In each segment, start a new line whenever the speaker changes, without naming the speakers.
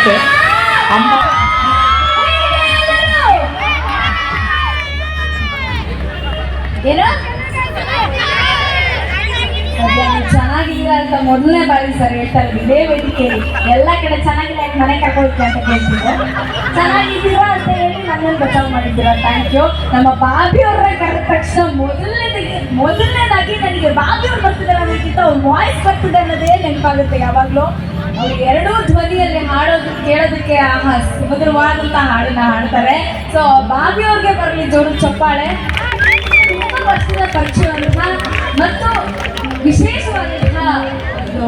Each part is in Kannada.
ಆಗತ್ತೆ ಅಮ್ಮ
ಚೆನ್ನಾಗಿಲ್ಲ ಅಂತ ಮೊದಲನೇ ಬಾರಿ ಸರ್ ಹೇಳ್ತಾರೆ ಇದೇ ವೇದಿಕೆಯಲ್ಲಿ ಎಲ್ಲ ಕಡೆ ಚೆನ್ನಾಗಿಲ್ಲ ಯಾಕೆ ಮನೆ ಕರ್ಕೊಳ್ತೀವಿ ಅಂತ ಕೇಳ್ತಿದ್ರು ಚೆನ್ನಾಗಿದ್ದೀರಾ ಅಂತ ಹೇಳಿ ನನ್ನನ್ನು ಬಚಾವ್ ಮಾಡಿದ್ದೀರಾ? ಥ್ಯಾಂಕ್ ಯು ನಮ್ಮ ಬಾಬಿ ಅವ್ರನ್ನ ಕರೆದ ತಕ್ಷಣ ಮೊದಲನೇದಾಗಿ ಮೊದಲನೇದಾಗಿ ನನಗೆ ಬಾಬಿ ಅವ್ರು ಬರ್ತಿದ್ದಾರೆ ಅನ್ನೋದಕ್ಕಿಂತ ಅವ್ರ ವಾಯ್ಸ್ ಬರ್ತಿದೆ ಅನ್ನೋದೇ ನೆನಪಾಗುತ್ತೆ ಯಾವಾಗಲೂ. ಅವ್ರು ಎರಡೂ ಧ್ವನಿಯಲ್ಲಿ ಹಾಡೋದು ಕೇಳೋದಕ್ಕೆ ಸುಮಧುರವಾದಂಥ ಹಾಡನ್ನ ಹಾಡ್ತಾರೆ. ಸೊ ಬಾಬಿ ಅವ್ರಿಗೆ ಬರಲಿ ಜೋರು ಚಪ್ಪಾಳೆ. ತುಂಬ ವರ್ಷದ ಪರಿಚಯವಂತಹ ಮತ್ತು ವಿಶೇಷವಾದಂತಹ ಒಂದು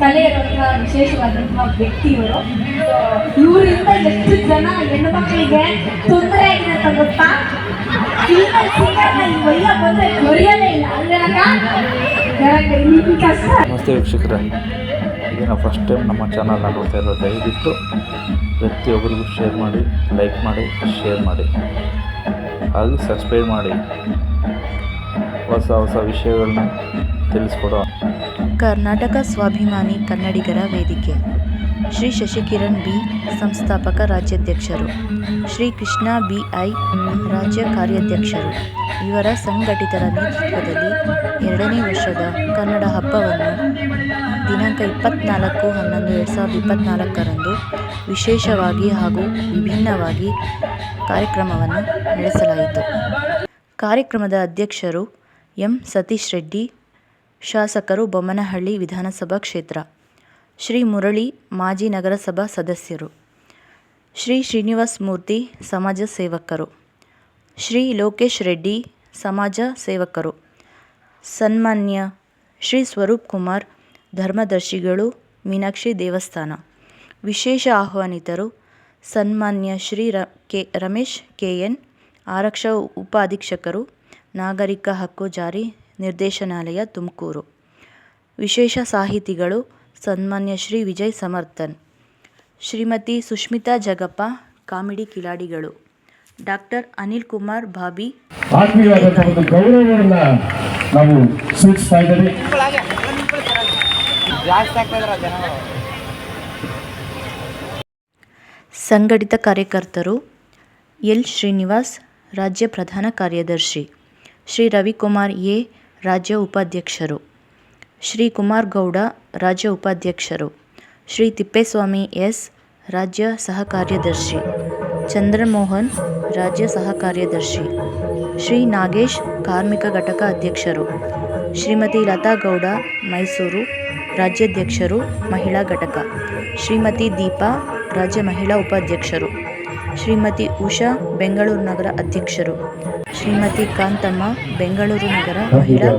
ಕಲೆ ಇರುವಂತಹ ವಿಶೇಷವಾದಂತಹ ವ್ಯಕ್ತಿ ಇವರು ಇವರಿಂದ ಎಷ್ಟು ಜನ ಹೆಣ್ಣು ಮಕ್ಕಳಿಗೆ ತೊಂದರೆ ಆಗಿದೆ ಅಂತ ಗೊತ್ತಾ? ಸಿಂಗರ್ನ ಬಂದ್ರೆ ಇಲ್ಲ. ಕಷ್ಟ
ನಮಸ್ತೆ ವೀಕ್ಷಕರೇ. ಇದೇನೋ ಫಸ್ಟ್ ಟೈಮ್ ನಮ್ಮ ಚಾನಲ್ನ ನೋಡ್ತಾ ಇರೋ ದಯವಿಟ್ಟು ಪ್ರತಿಯೊಬ್ಬರಿಗೂ ಶೇರ್ ಮಾಡಿ ಲೈಕ್ ಮಾಡಿ ಶೇರ್ ಮಾಡಿ. ಹಾಗೆ ಸಬ್ಸ್ಕ್ರೈಬ್ ಮಾಡಿ. ಹೊಸ ಹೊಸ ವಿಷಯಗಳನ್ನ ತಿಳಿಸ್ಕೊಡೋ
ಕರ್ನಾಟಕ ಸ್ವಾಭಿಮಾನಿ ಕನ್ನಡಿಗರ ವೇದಿಕೆ. ಶ್ರೀ ಶಶಿಕಿರಣ್ ಬಿ ಸಂಸ್ಥಾಪಕ ರಾಜ್ಯಾಧ್ಯಕ್ಷರು, ಶ್ರೀ ಕೃಷ್ಣ ಬಿ ಐ ರಾಜ್ಯ ಕಾರ್ಯಾಧ್ಯಕ್ಷರು. ಇವರ ಸಂಘಟಿತರ ನೇತೃತ್ವದಲ್ಲಿ ಎರಡನೇ ವರ್ಷದ ಕನ್ನಡ ಹಬ್ಬವನ್ನು ದಿನಾಂಕ ಇಪ್ಪತ್ತ್ನಾಲ್ಕು ಹನ್ನೊಂದು ಎರಡು ಸಾವಿರದ ಇಪ್ಪತ್ತ್ನಾಲ್ಕರಂದು ವಿಶೇಷವಾಗಿ ಹಾಗೂ ವಿಭಿನ್ನವಾಗಿ ಕಾರ್ಯಕ್ರಮವನ್ನು ನಡೆಸಲಾಯಿತು. ಕಾರ್ಯಕ್ರಮದ ಅಧ್ಯಕ್ಷರು ಎಂ ಸತೀಶ್ ರೆಡ್ಡಿ, ಶಾಸಕರು ಬೊಮ್ಮನಹಳ್ಳಿ ವಿಧಾನಸಭಾ ಕ್ಷೇತ್ರ. ಶ್ರೀ ಮುರಳಿ ಮಾಜಿ ನಗರಸಭಾ ಸದಸ್ಯರು. ಶ್ರೀ ಶ್ರೀನಿವಾಸ್ ಮೂರ್ತಿ ಸಮಾಜ ಸೇವಕರು. ಶ್ರೀ ಲೋಕೇಶ್ ರೆಡ್ಡಿ ಸಮಾಜ ಸೇವಕರು. ಸನ್ಮಾನ್ಯ ಶ್ರೀ ಸ್ವರೂಪ್ ಕುಮಾರ್ ಧರ್ಮದರ್ಶಿಗಳು ಮೀನಾಕ್ಷಿ ದೇವಸ್ಥಾನ. ವಿಶೇಷ ಆಹ್ವಾನಿತರು ಸನ್ಮಾನ್ಯ Shri R K Ramesh K N, ಆರಕ್ಷಾ ಉಪ ಅಧೀಕ್ಷಕರು ನಾಗರಿಕ ಹಕ್ಕು ಜಾರಿ ನಿರ್ದೇಶನಾಲಯ ತುಮಕೂರು. ವಿಶೇಷ ಸಾಹಿತಿಗಳು ಸನ್ಮಾನ್ಯ ಶ್ರೀ ವಿಜಯ್ ಸಮರ್ಥನ್. ಶ್ರೀಮತಿ ಸುಷ್ಮಿತಾ ಜಗಪ್ಪ ಕಾಮಿಡಿ ಕಿಲಾಡಿಗಳು. ಡಾಕ್ಟರ್ ಅನಿಲ್ ಕುಮಾರ್ ಭಾಬಿ.
ಆತ್ಮೀಯವಾದಂತಹ ಒಂದು ಗೌರವವನ್ನ ನಾವು ಸೂಚಿಸ್ತಾ ಇದ್ದೇವೆ.
ಸಂಘಟಿತ ಕಾರ್ಯಕರ್ತರು ಎಲ್ ಶ್ರೀನಿವಾಸ್ ರಾಜ್ಯ ಪ್ರಧಾನ ಕಾರ್ಯದರ್ಶಿ ಶ್ರೀ ರವಿಕುಮಾರ್ ಎ ರಾಜ್ಯ ಉಪಾಧ್ಯಕ್ಷರು. ಶ್ರೀ ಕುಮಾರ್ ಗೌಡ ರಾಜ್ಯ ಉಪಾಧ್ಯಕ್ಷರು. ಶ್ರೀ ತಿಪ್ಪೇಸ್ವಾಮಿ ಎಸ್ ರಾಜ್ಯ ಸಹ ಕಾರ್ಯದರ್ಶಿ ಚಂದ್ರಮೋಹನ್ ರಾಜ್ಯ ಸಹ ಕಾರ್ಯದರ್ಶಿ ಶ್ರೀ ನಾಗೇಶ್ ಕಾರ್ಮಿಕ ಘಟಕ ಅಧ್ಯಕ್ಷರು. ಶ್ರೀಮತಿ ಲತಾ ಗೌಡ ಮೈಸೂರು ರಾಜ್ಯಾಧ್ಯಕ್ಷರು ಮಹಿಳಾ ಘಟಕ. ಶ್ರೀಮತಿ ದೀಪಾ ರಾಜ್ಯ ಮಹಿಳಾ ಉಪಾಧ್ಯಕ್ಷರು. ಶ್ರೀಮತಿ ಉಷಾ ಬೆಂಗಳೂರು ನಗರ ಅಧ್ಯಕ್ಷರು. ಶ್ರೀಮತಿ ಕಾಂತಮ್ಮ ಬೆಂಗಳೂರು ನಗರ ಮಹಿಳಾ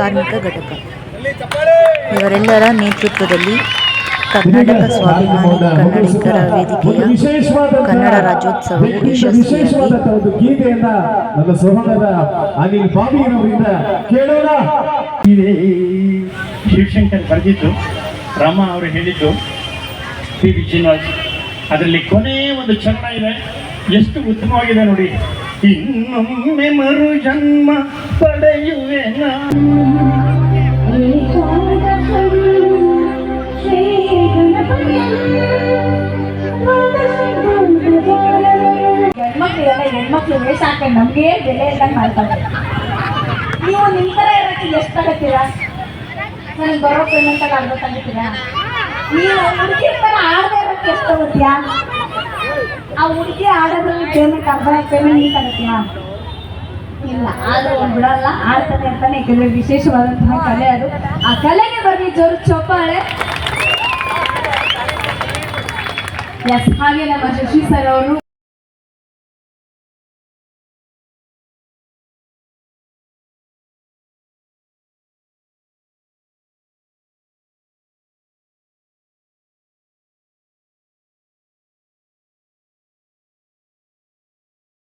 ಕಾರ್ಮಿಕ ಘಟಕ. ಇವರೆಲ್ಲರ ನೇತೃತ್ವದಲ್ಲಿ ಕರ್ನಾಟಕ ಸ್ವಾಭಿಮಾನಿ ಕನ್ನಡಿಗರ ವೇದಿಕೆಯ ಕನ್ನಡ
ರಾಜ್ಯೋತ್ಸವ ಶಿವಶಂಕರ್ ಬರೆದಿದ್ದು, ರಾಮ ಅವರು ಹೇಳಿದ್ದು ಪಿ ವಿ ಶ್ರೀನಿವಾಸ್ ಅದರಲ್ಲಿ ಕೊನೆಯ ಒಂದು ಚರಣ ಇದೆ. ಎಷ್ಟು ಉತ್ತಮವಾಗಿದೆ ನೋಡಿ. ಇನ್ನೊಮ್ಮೆ ಮರು ಜನ್ಮ ಪಡೆಯುವೆ
ಹೆಣ್ಮಕ್ಳಿಗೆಲ್ಲ ಹೆಣ್ಮಕ್ಳು ವೇಷ ಹಾಕೊಂಡು ನಮ್ಗೆ ಬೆಲೆ ಇಲ್ಲ ಮಾಡ್ತಾರೆ. ನೀವು ನಿಮ್ ತರ ಇರಕ್ಕೆ ಎಷ್ಟು ತಗೋತೀರಾ? ನನಗೆ ಬರೋ ಪೇಮೆಂಟ್ ಅರ್ಧ ತಗೋತೀರಾ ನೀವು ಹುಡುಗಿ ತರ ಆಡದೆ ಇರಕ್ಕೆ ಎಷ್ಟು ತಗೋತೀಯಾ? ಆ ಹುಡುಗಿ ಆಡೋದ್ರಲ್ಲಿ ಪೇಮೆಂಟ್ ಅರ್ಧ ಪೇಮೆಂಟ್ ನೀವು ತಗೋತೀಯಾ? ಇಲ್ಲ, ಆದ್ರೂ ಬಿಡಲ್ಲ ಆಡ್ತದೆ ಅಂತಾನೆ ಯಾಕಂದ್ರೆ ವಿಶೇಷವಾದಂತಹ ಕಲೆ ಅದು ಆ ಕಲೆಗೆ ಬರಲಿ ಜೋರು ಚೊಪ್ಪಾಳೆ. ಎಸ್ ಹಾಗೆ ನಮ್ಮ ಶಶಿ ಸರ್ ಅವರು.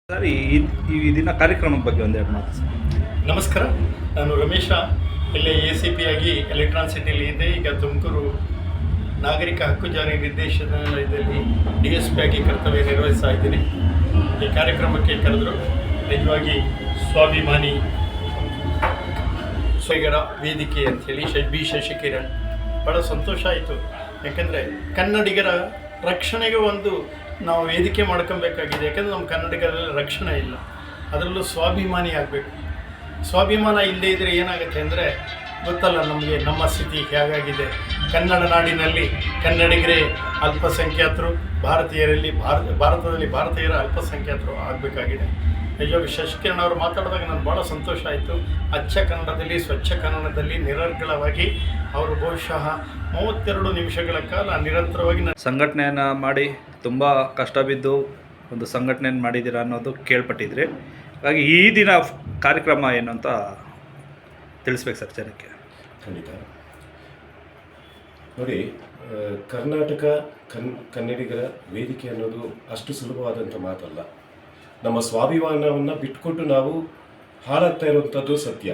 ಸರ್ ಈ ಈ ದಿನ ಕಾರ್ಯಕ್ರಮದ ಬಗ್ಗೆ ಒಂದೆರಡು ಮಾತು ಸರ್.
ನಮಸ್ಕಾರ ನಾನು ರಮೇಶ. ಇಲ್ಲೇ ಎ ಸಿ ಪಿ ಆಗಿ ಎಲೆಕ್ಟ್ರಾನ್ ಸಿಟಿಲಿ ಇದ್ದೆ. ಈಗ ತುಮಕೂರು ನಾಗರಿಕ ಹಕ್ಕು ಜಾರಿ ನಿರ್ದೇಶನಾಲಯದಲ್ಲಿ ಡಿ ಎಸ್ ಪಿ ಆಗಿ ಕರ್ತವ್ಯ ನಿರ್ವಹಿಸ್ತಾ ಇದ್ದೀನಿ. ಈ ಕಾರ್ಯಕ್ರಮಕ್ಕೆ ಕರೆದರು. ನಿಜವಾಗಿ ಸ್ವಾಭಿಮಾನಿ ಸ್ವೈಗರ ವೇದಿಕೆ ಅಂಥೇಳಿ ಶ ಬಿ ಶಶಿಕಿರಣ್. ಭಾಳ ಸಂತೋಷ ಆಯಿತು. ಯಾಕಂದರೆ ಕನ್ನಡಿಗರ ರಕ್ಷಣೆಗೆ ಒಂದು ನಾವು ವೇದಿಕೆ ಮಾಡ್ಕೊಬೇಕಾಗಿದೆ. ಯಾಕಂದರೆ ನಮ್ಮ ಕನ್ನಡಿಗರಲ್ಲಿ ರಕ್ಷಣೆ ಇಲ್ಲ. ಅದರಲ್ಲೂ ಸ್ವಾಭಿಮಾನಿ ಆಗಬೇಕು. ಸ್ವಾಭಿಮಾನ ಇಲ್ಲದೇ ಇದ್ದರೆ ಏನಾಗುತ್ತೆ ಅಂದರೆ ಗೊತ್ತಲ್ಲ ನಮಗೆ ನಮ್ಮ ಸ್ಥಿತಿ ಹೇಗಾಗಿದೆ? ಕನ್ನಡ ನಾಡಿನಲ್ಲಿ ಕನ್ನಡಿಗರೇ ಅಲ್ಪಸಂಖ್ಯಾತರು, ಭಾರತೀಯರಲ್ಲಿ ಭಾರತ, ಭಾರತದಲ್ಲಿ ಭಾರತೀಯರ ಅಲ್ಪಸಂಖ್ಯಾತರು ಆಗಬೇಕಾಗಿದೆ. ನಿಜವಾಗಿ ಶಶಿಕಿರಣ್ ಅವರು ಮಾತಾಡಿದಾಗ ನಾನು ಭಾಳ ಸಂತೋಷ ಆಯಿತು. ಅಚ್ಚ ಕನ್ನಡದಲ್ಲಿ, ಸ್ವಚ್ಛ ಕನ್ನಡದಲ್ಲಿ ನಿರರ್ಗಳವಾಗಿ ಅವರು ಬಹುಶಃ ಮೂವತ್ತೆರಡು ನಿಮಿಷಗಳ ಕಾಲ ನಿರಂತರವಾಗಿ
ಸಂಘಟನೆಯನ್ನು ಮಾಡಿ ತುಂಬ ಕಷ್ಟ ಬಿದ್ದು ಒಂದು ಸಂಘಟನೆಯನ್ನು ಮಾಡಿದ್ದೀರಾ ಅನ್ನೋದು ಕೇಳ್ಪಟ್ಟಿದ್ರಿ. ಹಾಗಾಗಿ ಈ ದಿನ ಕಾರ್ಯಕ್ರಮ ಏನು ಅಂತ ತಿಳಿಸ್ಬೇಕು ಸರ್ ಜನಕ್ಕೆ.
ಖಂಡಿತ. ನೋಡಿ ಕರ್ನಾಟಕ ಕನ್, ಕನ್ನಡಿಗರ ವೇದಿಕೆ ಅನ್ನೋದು ಅಷ್ಟು ಸುಲಭವಾದಂಥ ಮಾತಲ್ಲ. ನಮ್ಮ ಸ್ವಾಭಿಮಾನವನ್ನು ಬಿಟ್ಕೊಟ್ಟು ನಾವು ಹಾಳಾಗ್ತಾ ಇರುವಂಥದ್ದು ಸತ್ಯ.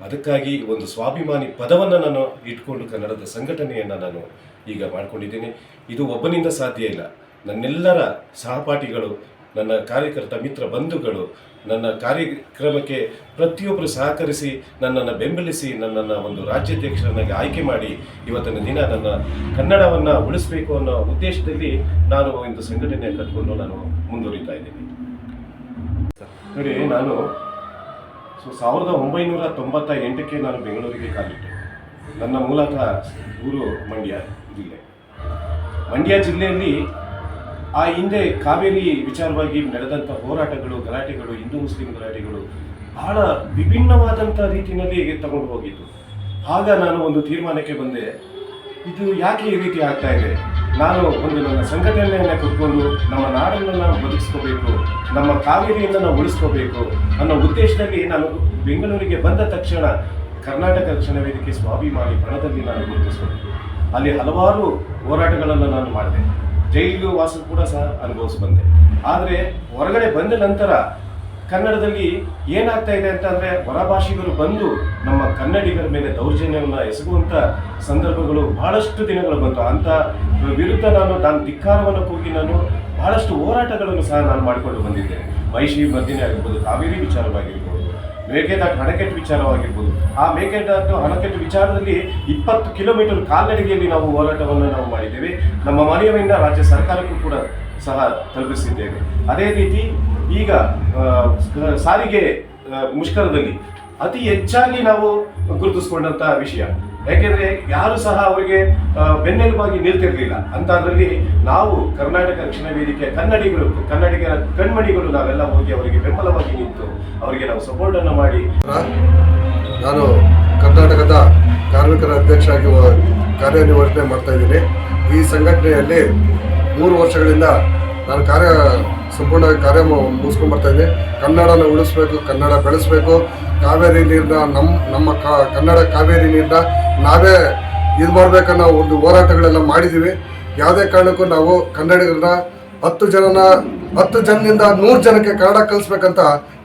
ಅದಕ್ಕಾಗಿ ಒಂದು ಸ್ವಾಭಿಮಾನಿ ಪದವನ್ನು ನಾನು ಇಟ್ಕೊಂಡು ಕನ್ನಡದ ಸಂಘಟನೆಯನ್ನು ನಾನು ಈಗ ಮಾಡಿಕೊಂಡಿದ್ದೇನೆ. ಇದು ಒಬ್ಬನಿಂದ ಸಾಧ್ಯ ಇಲ್ಲ. ನನ್ನೆಲ್ಲರ ಸಹಪಾಠಿಗಳು ನನ್ನ ಕಾರ್ಯಕರ್ತ ಮಿತ್ರ ಬಂಧುಗಳು, ನನ್ನ ಕಾರ್ಯಕ್ರಮಕ್ಕೆ ಪ್ರತಿಯೊಬ್ಬರು ಸಹಕರಿಸಿ, ನನ್ನನ್ನು ಬೆಂಬಲಿಸಿ, ನನ್ನನ್ನು ಒಂದು ರಾಜ್ಯಾಧ್ಯಕ್ಷರನ್ನಾಗಿ ಆಯ್ಕೆ ಮಾಡಿ ಇವತ್ತಿನ ದಿನ ನನ್ನ ಕನ್ನಡವನ್ನು ಉಳಿಸಬೇಕು ಅನ್ನೋ ಉದ್ದೇಶದಲ್ಲಿ ನಾನು ಒಂದು ಸಂಘಟನೆ ಕಟ್ಕೊಂಡು ನಾನು ಮುಂದುವರಿತಾ ಇದ್ದೀನಿ. ನೋಡಿ, ನಾನು ಸೊ ಸಾವಿರದ ಒಂಬೈನೂರ ತೊಂಬತ್ತ ಎಂಟಕ್ಕೆ ನಾನು ಬೆಂಗಳೂರಿಗೆ ಕಾಲಿಟ್ಟೆ. ನನ್ನ ಮೂಲಕ ಊರು ಮಂಡ್ಯ ಜಿಲ್ಲೆ. ಮಂಡ್ಯ ಜಿಲ್ಲೆಯಲ್ಲಿ ಆ ಹಿಂದೆ ಕಾವೇರಿ ವಿಚಾರವಾಗಿ ನಡೆದಂಥ ಹೋರಾಟಗಳು, ಗಲಾಟೆಗಳು, ಹಿಂದೂ ಮುಸ್ಲಿಂ ಗಲಾಟೆಗಳು ಬಹಳ ವಿಭಿನ್ನವಾದಂಥ ರೀತಿಯಲ್ಲಿ ತಗೊಂಡು ಹೋಗಿದ್ದು ಆಗ ನಾನು ಒಂದು ತೀರ್ಮಾನಕ್ಕೆ ಬಂದೆ. ಇದು ಯಾಕೆ ಈ ರೀತಿ ಆಗ್ತಾ ಇದೆ? ನಾನು ಒಂದು ನನ್ನ ಸಂಘಟನೆಯನ್ನು ಕುತ್ಕೊಂಡು ನಮ್ಮ ನಾಡನ್ನು ನಾವು ಬದುಕಿಸ್ಕೋಬೇಕು, ನಮ್ಮ ಕಾವೇರಿಯನ್ನು ನಾವು ಉಳಿಸ್ಕೋಬೇಕು ಅನ್ನೋ ಉದ್ದೇಶದಲ್ಲಿ ನಾನು ಬೆಂಗಳೂರಿಗೆ ಬಂದ ತಕ್ಷಣ ಕರ್ನಾಟಕ ರಕ್ಷಣಾ ವೇದಿಕೆ ಸ್ವಾಭಿಮಾನಿ ಬಣದಲ್ಲಿ ನಾನು ಗುರುತಿಸಿಕೊಂಡೆ ಅಲ್ಲಿ ಹಲವಾರು ಹೋರಾಟಗಳನ್ನು ನಾನು ಮಾಡಿದೆ. ಜೈಲು ವಾಸ ಕೂಡ ಸಹ ಅನುಭವಿಸಿ ಬಂದೆ. ಆದರೆ ಹೊರಗಡೆ ಬಂದ ನಂತರ ಕನ್ನಡದಲ್ಲಿ ಏನಾಗ್ತಾ ಇದೆ ಅಂತಂದ್ರೆ ಹೊರಭಾಷಿಗರು ಬಂದು ನಮ್ಮ ಕನ್ನಡಿಗರ ಮೇಲೆ ದೌರ್ಜನ್ಯವನ್ನು ಎಸಗುವಂಥ ಸಂದರ್ಭಗಳು ಬಹಳಷ್ಟು ದಿನಗಳು ಬಂತು. ಅಂತ ವಿರುದ್ಧ ನಾನು ನಾನು ಧಿಕ್ಕಾರವನ್ನು ಕೂಗಿ ನಾನು ಬಹಳಷ್ಟು ಹೋರಾಟಗಳನ್ನು ಸಹ ನಾನು ಮಾಡಿಕೊಂಡು ಬಂದಿದ್ದೆ ಮಹಿಷಿ ಮದ್ದಿನೇ ಆಗಿರ್ಬೋದು ಕಾವೇರಿ ವಿಚಾರವಾಗಿರ್ಬೋದು, ಮೇಕೆದಾಟು ಅಣೆಕಟ್ಟು ವಿಚಾರವಾಗಿರ್ಬೋದು ಆ ಮೇಕೆದಾಟು ಅಣೆಕಟ್ಟು ವಿಚಾರದಲ್ಲಿ ಇಪ್ಪತ್ತು ಕಿಲೋಮೀಟರ್ ಕಾಲ್ನಡಿಗೆಯಲ್ಲಿ ನಾವು ಹೋರಾಟವನ್ನು ನಾವು ಮಾಡಿದ್ದೇವೆ. ನಮ್ಮ ಮನೆಯಿಂದ ರಾಜ್ಯ ಸರ್ಕಾರಕ್ಕೂ ಕೂಡ ಸಹ ತಲುಪಿಸಿದ್ದೇವೆ. ಅದೇ ರೀತಿ ಈಗ ಸಾರಿಗೆ ಮುಷ್ಕರದಲ್ಲಿ ಅತಿ ಹೆಚ್ಚಾಗಿ ನಾವು ಗುರುತಿಸಿಕೊಂಡಂತಹ ವಿಷಯ. ಯಾಕೆಂದ್ರೆ ಯಾರು ಸಹ ಅವರಿಗೆ ಬೆನ್ನೆಲುಬಾಗಿ ನಿಲ್ತಿರ್ಲಿಲ್ಲ. ಅಂತದ್ರಲ್ಲಿ ನಾವು ಕರ್ನಾಟಕ ರಕ್ಷಣಾ ವೇದಿಕೆ ಕನ್ನಡಿಗರು, ಕನ್ನಡಿಗರ ಕಣ್ಮಣಿಗಳು ನಾವೆಲ್ಲ ಹೋಗಿ ಅವರಿಗೆ ಬೆಂಬಲವಾಗಿ ನಿಂತು ಅವರಿಗೆ ನಾವು ಸಪೋರ್ಟ್ ಅನ್ನು ಮಾಡಿ.
ನಾನು ಕರ್ನಾಟಕದ ಕಾರ್ಮಿಕರ ಅಧ್ಯಕ್ಷ ಆಗಿ ಕಾರ್ಯನಿರ್ವಹಣೆ ಮಾಡ್ತಾ ಇದ್ದೀನಿ. ಈ ಸಂಘಟನೆಯಲ್ಲಿ ಮೂರು ವರ್ಷಗಳಿಂದ ನಾನು ಕಾರ್ಯ ಸಂಪೂರ್ಣವಾಗಿ ಕಾರ್ಯ ಮುಗಿಸ್ಕೊಂಡು ಬರ್ತಾ ಇದ್ದೀನಿ. ಕನ್ನಡನ ಉಳಿಸ್ಬೇಕು, ಕನ್ನಡ ಬೆಳೆಸಬೇಕು. ಕಾವೇರಿ ನೀರನ್ನ ನಮ್ಮ ನಮ್ಮ ಕನ್ನಡ ಕಾವೇರಿ ನೀರನ್ನ ನಾವೇ ಇದು ಮಾಡಬೇಕನ್ನೋ ಒಂದು ಹೋರಾಟಗಳೆಲ್ಲ ಮಾಡಿದ್ದೀವಿ ಯಾವುದೇ ಕಾರಣಕ್ಕೂ ನಾವು ಕನ್ನಡಿಗರನ್ನ ಹತ್ತು ಜನನ, ಹತ್ತು ಜನದಿಂದ ನೂರು ಜನಕ್ಕೆ ಕನ್ನಡ ಕಲಿಸ್ಬೇಕಂತ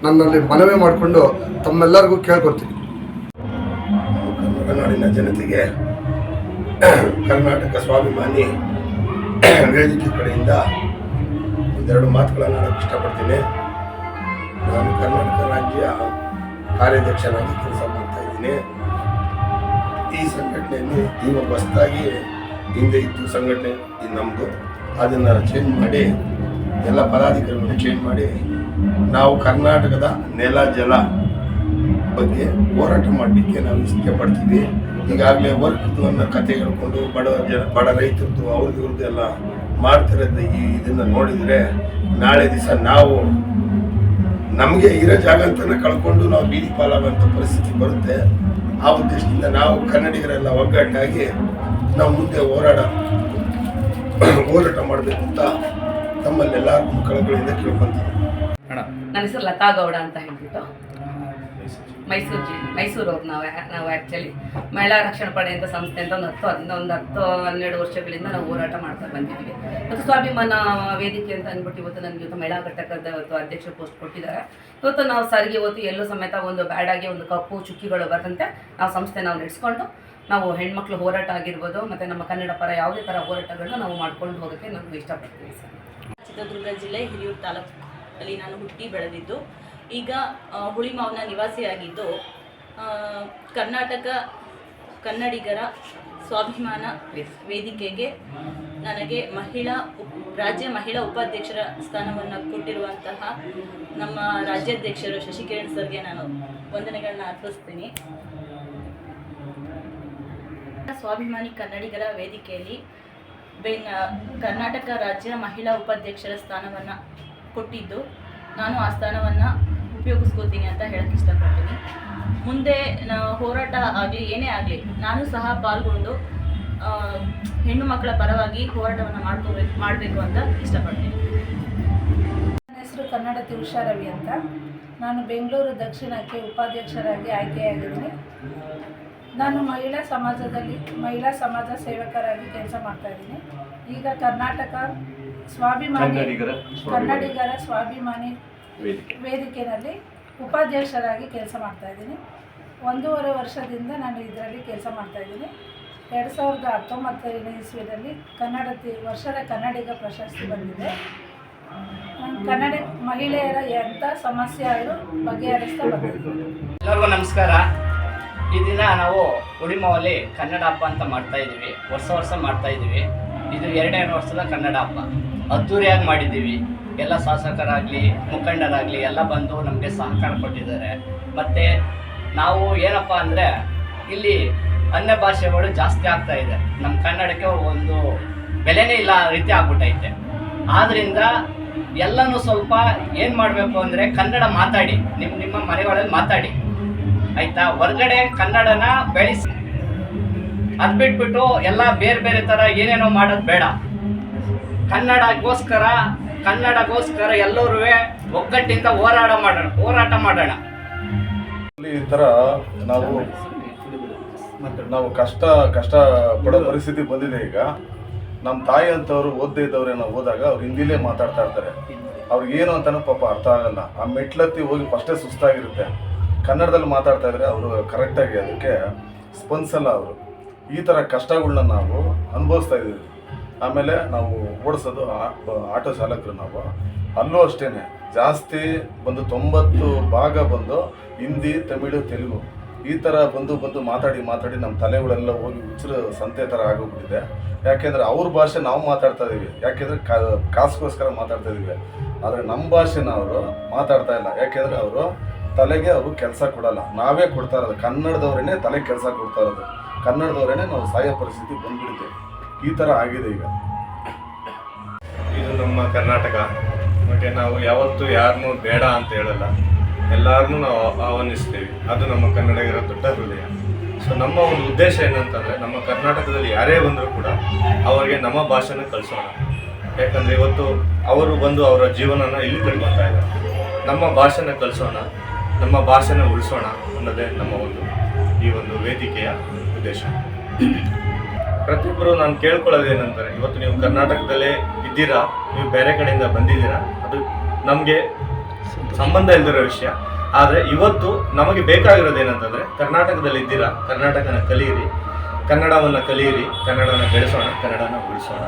ನನ್ನಲ್ಲಿ ಮನವಿ ಮಾಡಿಕೊಂಡು ತಮ್ಮೆಲ್ಲರಿಗೂ ಕೇಳ್ಕೊಡ್ತೀನಿ.
ಕನ್ನಡ ಜನತೆಗೆ ಕರ್ನಾಟಕ ಸ್ವಾಭಿಮಾನಿ ವೇದಿಕೆ ಕಡೆಯಿಂದ ಒಂದೆರಡು ಮಾತುಗಳನ್ನು ನಾನು ಇಷ್ಟಪಡ್ತೀನಿ. ನಾನು ಕರ್ನಾಟಕ ರಾಜ್ಯ ಕಾರ್ಯಾಧ್ಯಕ್ಷನಾಗಿ ಕೆಲಸ ಮಾಡ್ತಾ ಇದ್ದೀನಿ. ಈ ಸಂಘಟನೆಯಲ್ಲಿ ಈಗ ಹೊಸದಾಗಿ ಹಿಂದೆ ಇತ್ತು ಸಂಘಟನೆ, ಇದು ನಮ್ಮದು ಅದನ್ನು ಚೇಂಜ್ ಮಾಡಿ, ಎಲ್ಲ ಪದಾಧಿಕಾರಿಗಳನ್ನು ಚೇಂಜ್ ಮಾಡಿ, ನಾವು ಕರ್ನಾಟಕದ ನೆಲ, ಜಲ ಬಗ್ಗೆ ಹೋರಾಟ ಮಾಡಲಿಕ್ಕೆ ನಾವು ಇಷ್ಟಪಡ್ತೀವಿ ಪಡ್ತೀವಿ ಈಗಾಗಲೇ ವರ್ಕ್ದು ಅನ್ನೋ ಕತೆ ಹೇಳ್ಕೊಂಡು ಬಡ ಜನ, ಬಡ ರೈತರದ್ದು ಅವ್ರದ್ದು ಇವ್ರದ್ದು ಎಲ್ಲ ಮಾಡ್ತಿರೋದು ಈ ಇದನ್ನು ನೋಡಿದರೆ ನಾಳೆ ದಿವಸ ನಾವು ನಮಗೆ ಇರೋ ಜಾಗ ಕಳ್ಕೊಂಡು ನಾವು ಬೀದಿ ಪಾಲಾಗುವಂಥ ಪರಿಸ್ಥಿತಿ ಬರುತ್ತೆ. ಆ ಉದ್ದೇಶದಿಂದ ನಾವು ಕನ್ನಡಿಗರೆಲ್ಲ ಒಗ್ಗಟ್ಟಾಗಿ ನಾವು ಮುಂದೆ ಹೋರಾಡ, ಹೋರಾಟ ಮಾಡಬೇಕು ಅಂತ ತಮ್ಮಲ್ಲೆಲ್ಲ ಕಳಕಳಿಯಿಂದ ಕೇಳ್ಕೊಂತೀವಿ.
ನನ್ನ ಹೆಸರು ಲತಾ ಗೌಡ ಅಂತ ಹೇಳ್ಬಿಟ್ಟು. ಮೈಸೂರು ಜಿ ಹೋಗಿ ನಾವು ನಾವು ಆ್ಯಕ್ಚುಲಿ ಮಹಿಳಾ ರಕ್ಷಣಾ ಪಡೆ ಅಂತ ಸಂಸ್ಥೆ ಅಂತ ಒಂದು ಹತ್ತು ಹದಿನ ಒಂದು ಹತ್ತು ಹನ್ನೆರಡು ವರ್ಷಗಳಿಂದ ನಾವು ಹೋರಾಟ ಮಾಡ್ತಾ ಬಂದಿದ್ದೀವಿ ಮತ್ತು ಸ್ವಾಭಿಮಾನ ವೇದಿಕೆ ಅಂತ ಅಂದ್ಬಿಟ್ಟು ಇವತ್ತು ನನಗೆ ಇವತ್ತು ಮಹಿಳಾ ಘಟಕದ ಇವತ್ತು ಅಧ್ಯಕ್ಷ ಪೋಸ್ಟ್ ಕೊಟ್ಟಿದ್ದಾರೆ. ಇವತ್ತು ನಾವು ಸಾರಿಗೆ ಇವತ್ತು ಎಲ್ಲೂ ಸಮೇತ ಒಂದು ಬ್ಯಾಡಾಗಿ ಒಂದು ಕಪ್ಪು ಚುಕ್ಕಿಗಳು ಬರದಂತೆ ನಾವು ಸಂಸ್ಥೆ ನಾವು ನಡೆಸ್ಕೊಂಡು ನಾವು ಹೆಣ್ಮಕ್ಳು ಹೋರಾಟ ಆಗಿರ್ಬೋದು, ಮತ್ತು ನಮ್ಮ ಕನ್ನಡ ಪರ ಯಾವುದೇ ಥರ ಹೋರಾಟಗಳನ್ನ ನಾವು ಮಾಡ್ಕೊಂಡು ಹೋಗೋಕ್ಕೆ ನಾನು ಇಷ್ಟಪಡ್ತೀನಿ ಸರ್.
ಚಿತ್ರದುರ್ಗ ಜಿಲ್ಲೆ ಹಿರಿಯೂರು ತಾಲೂಕಲ್ಲಿ ನಾನು ಹುಟ್ಟಿ ಬೆಳೆದಿದ್ದು. ಈಗ ಹುಳಿಮಾವ್ನ ನಿವಾಸಿಯಾಗಿದ್ದು ಕರ್ನಾಟಕ ಕನ್ನಡಿಗರ ಸ್ವಾಭಿಮಾನ ವೇದಿಕೆಗೆ ನನಗೆ ಮಹಿಳಾ ಉಪ್- ರಾಜ್ಯ ಮಹಿಳಾ ಉಪಾಧ್ಯಕ್ಷರ ಸ್ಥಾನವನ್ನು ಕೊಟ್ಟಿರುವಂತಹ ನಮ್ಮ ರಾಜ್ಯಾಧ್ಯಕ್ಷರು ಶಶಿಕಿರಣ್ ಸರ್ಗೆ ನಾನು ವಂದನೆಗಳನ್ನ ಅರ್ಪಿಸ್ತೀನಿ. ಸ್ವಾಭಿಮಾನಿ ಕನ್ನಡಿಗರ ವೇದಿಕೆಯಲ್ಲಿ ಬೆಂಗ ಕರ್ನಾಟಕ ರಾಜ್ಯ ಮಹಿಳಾ ಉಪಾಧ್ಯಕ್ಷರ ಸ್ಥಾನವನ್ನು ಕೊಟ್ಟಿದ್ದು ನಾನು ಆ ಸ್ಥಾನವನ್ನು ಉಪಯೋಗಿಸ್ಕೋತೀನಿ ಅಂತ ಹೇಳಕ್ಕೆ ಇಷ್ಟಪಡ್ತೀನಿ. ಮುಂದೆ ಹೋರಾಟ ಆಗಲಿ ಏನೇ ಆಗಲಿ ನಾನು ಸಹ ಪಾಲ್ಗೊಂಡು ಹೆಣ್ಣು ಮಕ್ಕಳ ಪರವಾಗಿ ಹೋರಾಟವನ್ನು ಮಾಡ್ಕೋಬೇಕು ಮಾಡಬೇಕು ಅಂತ ಇಷ್ಟಪಡ್ತೀನಿ.
ನನ್ನ ಹೆಸರು ಕನ್ನಡತಿ ಹುಷಾರವಿ ರವಿ ಅಂತ. ನಾನು ಬೆಂಗಳೂರು ದಕ್ಷಿಣಕ್ಕೆ ಉಪಾಧ್ಯಕ್ಷರಾಗಿ ಆಯ್ಕೆಯಾಗಿದ್ದೀನಿ. ನಾನು ಮಹಿಳಾ ಸಮಾಜದಲ್ಲಿ ಮಹಿಳಾ ಸಮಾಜ ಸೇವಕರಾಗಿ ಕೆಲಸ ಮಾಡ್ತಾ ಇದ್ದೀನಿ. ಈಗ ಕರ್ನಾಟಕ ಸ್ವಾಭಿಮಾನಿ.
ಕನ್ನಡಿಗರ ಸ್ವಾಭಿಮಾನಿ.
ವೇದಿಕೆಯಲ್ಲಿ ಉಪಾಧ್ಯಕ್ಷರಾಗಿ ಕೆಲಸ ಮಾಡ್ತಾ ಇದ್ದೀನಿ. ಒಂದೂವರೆ ವರ್ಷದಿಂದ ನಾನು ಇದರಲ್ಲಿ ಕೆಲಸ ಮಾಡ್ತಾ ಇದ್ದೀನಿ. ಎರಡು ಸಾವಿರದ ಹತ್ತೊಂಬತ್ತನೇ ಇಸ್ವಿಯಲ್ಲಿ ಕನ್ನಡ ವರ್ಷದ ಕನ್ನಡಿಗ ಪ್ರಶಸ್ತಿ ಬಂದಿದೆ. ನಾನು ಕನ್ನಡ ಮಹಿಳೆಯರ ಎಂಥ ಸಮಸ್ಯೆ ಆದರೂ ಬಗೆಹರಿಸ್ತಾ ಬಂದಿದ್ದೀನಿ
ಎಲ್ಲರಿಗೂ ನಮಸ್ಕಾರ. ಈ ದಿನ ನಾವು ಹುಡಿಮಾವಲ್ಲಿ ಕನ್ನಡ ಹಬ್ಬ ಅಂತ ಮಾಡ್ತಾ ಇದ್ದೀವಿ. ವರ್ಷ ವರ್ಷ ಮಾಡ್ತಾ ಇದ್ದೀವಿ. ಇದು ಎರಡನೇ ವರ್ಷದ ಕನ್ನಡ ಹಬ್ಬ. ಅದ್ದೂರಿಯಾಗಿ ಮಾಡಿದ್ದೀವಿ. ಎಲ್ಲ ಶಾಸಕರಾಗಲಿ, ಮುಖಂಡರಾಗಲಿ ಎಲ್ಲ ಬಂದು ನಮಗೆ ಸಹಕಾರ ಕೊಟ್ಟಿದ್ದಾರೆ. ಮತ್ತು ನಾವು ಏನಪ್ಪ ಅಂದರೆ ಇಲ್ಲಿ ಅನ್ಯ ಭಾಷೆಗಳು ಜಾಸ್ತಿ ಆಗ್ತಾ ಇದೆ. ನಮ್ಮ ಕನ್ನಡಕ್ಕೆ ಒಂದು ಬೆಲೆನೇ ಇಲ್ಲ ರೀತಿ ಆಗ್ಬಿಟ್ಟೈತೆ. ಆದ್ದರಿಂದ ಎಲ್ಲನೂ ಸ್ವಲ್ಪ ಏನು ಮಾಡಬೇಕು ಅಂದರೆ ಕನ್ನಡ ಮಾತಾಡಿ ನಿಮ್ಮ ನಿಮ್ಮ ಮನೆಗಳಲ್ಲಿ ಮಾತಾಡಿ. ಆಯಿತಾ? ಹೊರಗಡೆ ಕನ್ನಡನ ಬೆಳೆಸಿ. ಅದು ಬಿಟ್ಬಿಟ್ಟು ಎಲ್ಲ ಬೇರೆ ಬೇರೆ ತರ ಏನೇನೋ ಮಾಡೋದು ಬೇಡ. ಕನ್ನಡಗೋಸ್ಕರ ಕನ್ನಡಗೋಸ್ಕರ ಎಲ್ಲರೂ ಒಗ್ಗಟ್ಟಿಂದ ಹೋರಾಟ ಮಾಡೋಣ ಹೋರಾಟ ಮಾಡೋಣ.
ಈ ಥರ ನಾವು ನಾವು ಕಷ್ಟ ಕಷ್ಟ ಪಡೋ ಪರಿಸ್ಥಿತಿ ಬಂದಿದೆ ಈಗ. ನಮ್ಮ ತಾಯಿ ಅಂತವ್ರು ಓದ್ದೇ ಇದ್ದವ್ರು ಏನೋ ಹೋದಾಗ ಅವ್ರು ಹಿಂದಿಲೇ ಮಾತಾಡ್ತಾ ಇರ್ತಾರೆ. ಅವ್ರಿಗೆ ಏನು ಅಂತಾನೂ ಪಾಪ ಅರ್ಥ ಆಗಲ್ಲ. ಆ ಮೆಟ್ಲತ್ತಿ ಹೋಗಿ ಫಸ್ಟೇ ಸುಸ್ತಾಗಿರುತ್ತೆ. ಕನ್ನಡದಲ್ಲಿ ಮಾತಾಡ್ತಾ ಇದ್ರೆ ಅವರು ಕರೆಕ್ಟಾಗಿ ಅದಕ್ಕೆ ಸ್ಪಂದಿಸಲ್ಲ ಅವರು. ಈ ಥರ ಕಷ್ಟಗಳನ್ನ ನಾವು ಅನುಭವಿಸ್ತಾ ಇದ್ದೀವಿ. ಆಮೇಲೆ ನಾವು ಓಡಿಸೋದು ಆಟೋ ಚಾಲಕರು ನಾವು. ಅಲ್ಲೂ ಅಷ್ಟೇ ಜಾಸ್ತಿ ಬಂದು ತೊಂಬತ್ತು ಭಾಗ ಬಂದು ಹಿಂದಿ, ತಮಿಳು, ತೆಲುಗು ಈ ಥರ ಬಂದು ಬಂದು ಮಾತಾಡಿ ಮಾತಾಡಿ ನಮ್ಮ ತಲೆಗಳೆಲ್ಲ ಹೋಗಿ ಹುಚ್ಚರು ಸಂತೆ ಥರ ಆಗೋಗ್ಬಿಟ್ಟಿದೆ. ಯಾಕೆಂದರೆ ಅವ್ರ ಭಾಷೆ ನಾವು ಮಾತಾಡ್ತಾ ಇದ್ದೀವಿ. ಯಾಕೆಂದರೆ ಕಾಸುಗೋಸ್ಕರ ಮಾತಾಡ್ತಾ ಇದ್ದೀವಿ. ಆದರೆ ನಮ್ಮ ಭಾಷೆನ ಅವರು ಮಾತಾಡ್ತಾ ಇಲ್ಲ. ಯಾಕೆಂದರೆ ಅವರು ತಲೆಗೆ ಅವರು ಕೆಲಸ ಕೊಡಲ್ಲ. ನಾವೇ ಕೊಡ್ತಾ ಇರೋದು. ಕನ್ನಡದವ್ರೇ ತಲೆಗೆ ಕೆಲಸ ಕೊಡ್ತಾ ಇರೋದು. ಕನ್ನಡದವ್ರೇ ನಾವು ಸಾಯೋ ಪರಿಸ್ಥಿತಿ ಬಂದ್ಬಿಡುತ್ತೆ. ಈ ಥರ ಆಗಿದೆ ಈಗ.
ಇದು ನಮ್ಮ ಕರ್ನಾಟಕ. ಮತ್ತೆ ನಾವು ಯಾವತ್ತೂ ಯಾರನ್ನೂ ಬೇಡ ಅಂತ ಹೇಳಲ್ಲ. ಎಲ್ಲರನ್ನೂ ನಾವು ಆಹ್ವಾನಿಸ್ತೀವಿ. ಅದು ನಮ್ಮ ಕನ್ನಡಿಗರ ದೊಡ್ಡ ಹೃದಯ. ಸೊ ನಮ್ಮ ಒಂದು ಉದ್ದೇಶ ಏನಂತಂದರೆ, ನಮ್ಮ ಕರ್ನಾಟಕದಲ್ಲಿ ಯಾರೇ ಬಂದರೂ ಕೂಡ ಅವರಿಗೆ ನಮ್ಮ ಭಾಷೆನ ಕಲಿಸೋಣ. ಯಾಕಂದರೆ ಇವತ್ತು ಅವರು ಬಂದು ಅವರ ಜೀವನನ ಇಲ್ಲಿ ಕಳ್ಕೊತಾ ಇದ್ದಾರೆ. ನಮ್ಮ ಭಾಷೆನ ಕಲಿಸೋಣ, ನಮ್ಮ ಭಾಷೆನ ಉಳಿಸೋಣ ಅನ್ನೋದೇ ನಮ್ಮ ಒಂದು ಈ ಒಂದು ವೇದಿಕೆಯ ಉದ್ದೇಶ. ಪ್ರತಿಯೊಬ್ಬರು ನಾನು ಕೇಳ್ಕೊಳ್ಳೋದು ಏನಂತಾರೆ, ಇವತ್ತು ನೀವು ಕರ್ನಾಟಕದಲ್ಲೇ ಇದ್ದೀರಾ? ನೀವು ಬೇರೆ ಕಡೆಯಿಂದ ಬಂದಿದ್ದೀರಾ? ಅದು ನಮಗೆ ಸಂಬಂಧ ಇಲ್ದಿರೋ ವಿಷಯ. ಆದರೆ ಇವತ್ತು ನಮಗೆ ಬೇಕಾಗಿರೋದು ಏನಂತಂದರೆ, ಕರ್ನಾಟಕದಲ್ಲಿ ಇದ್ದೀರಾ? ಕರ್ನಾಟಕನ ಕಲಿಯಿರಿ. ಕನ್ನಡವನ್ನು ಕಲಿಯಿರಿ. ಕನ್ನಡನ ಬೆಳೆಸೋಣ, ಕನ್ನಡನ ಉಳಿಸೋಣ.